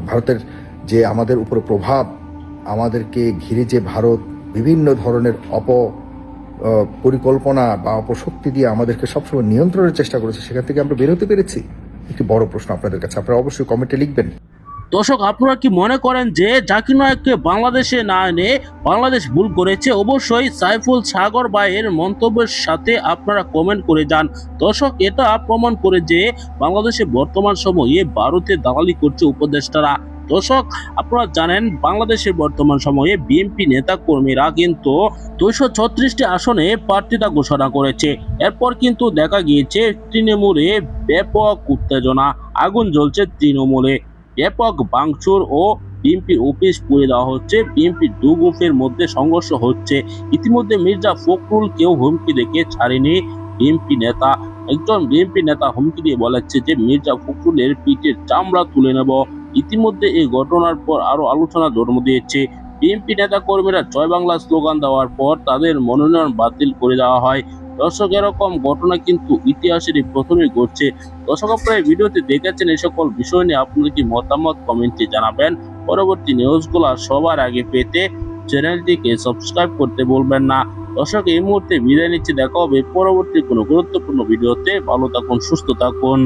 ভারতের যে আমাদের উপরে প্রভাব, আমাদেরকে ঘিরে যে ভারত বিভিন্ন ধরনের অপ পরিকল্পনা বা অপশক্তি দিয়ে আমাদেরকে সবসময় নিয়ন্ত্রণের চেষ্টা করেছে, সেখান থেকে আমরা বেরোতে পেরেছি। একটি বড় প্রশ্ন আপনাদের কাছে, আপনারা অবশ্যই কমেন্টে লিখবেন। দর্শক, আপনারা কি মনে করেন যে জাকির নায়ককে বাংলাদেশে না এনে বাংলাদেশ ভুল করেছে? অবশ্যই সাইফুল সাগর ভাইয়ের মন্তব্যের সাথে আপনারা কমেন্ট করে যান। দর্শক, এটা প্রমাণ করে যে বাংলাদেশে বর্তমান সময়ে ভারতে দালালি করছে উপদেষ্টারা। দর্শক, আপনারা জানেন বাংলাদেশের বর্তমান সময়ে বিএনপি নেতা কর্মীরা কিন্তু দুইশো ছত্রিশটি আসনে প্রার্থিতা ঘোষণা করেছে। এরপর কিন্তু দেখা গিয়েছে তৃণমূলে ব্যাপক উত্তেজনা, আগুন জ্বলছে তৃণমূলে। ব্যাপক ভাঙচুর ও বিএনপি অফিস পুড়ে দেওয়া হচ্ছে। বিএনপি দু গ্রুপের মধ্যে সংঘর্ষ হচ্ছে। ইতিমধ্যে মির্জা ফখরুল কেউ হুমকি দেখে ছাড়েনি বিএনপি নেতা। একজন বিএনপি নেতা হুমকি দিয়ে বলেছে যে, মির্জা ফখরুলের পিঠের চামড়া তুলে নেব। ইতিমধ্যে এই ঘটনার পর আরও আলোচনা জন্ম দিয়েছে। বিএনপি নেতা কর্মীরা জয় বাংলা স্লোগান দেওয়ার পর তাদের মনোনয়ন বাতিল করে দেওয়া হয়। দর্শক, এরকম ঘটনা কিন্তু ইতিহাসেরই প্রথমেই ঘটছে। দর্শক, আপনারা ভিডিওতে দেখেছেন এই সকল বিষয় নিয়ে আপনাদের কি মতামত কমেন্টে জানাবেন। পরবর্তী নিউজগুলো সবার আগে পেতে চ্যানেলটিকে সাবস্ক্রাইব করতে বলবেন না। দর্শক, এই মুহূর্তে বিদায় নিচ্ছে। দেখা হবে পরবর্তী কোনো গুরুত্বপূর্ণ ভিডিওতে। ভালো থাকুন, সুস্থ থাকুন।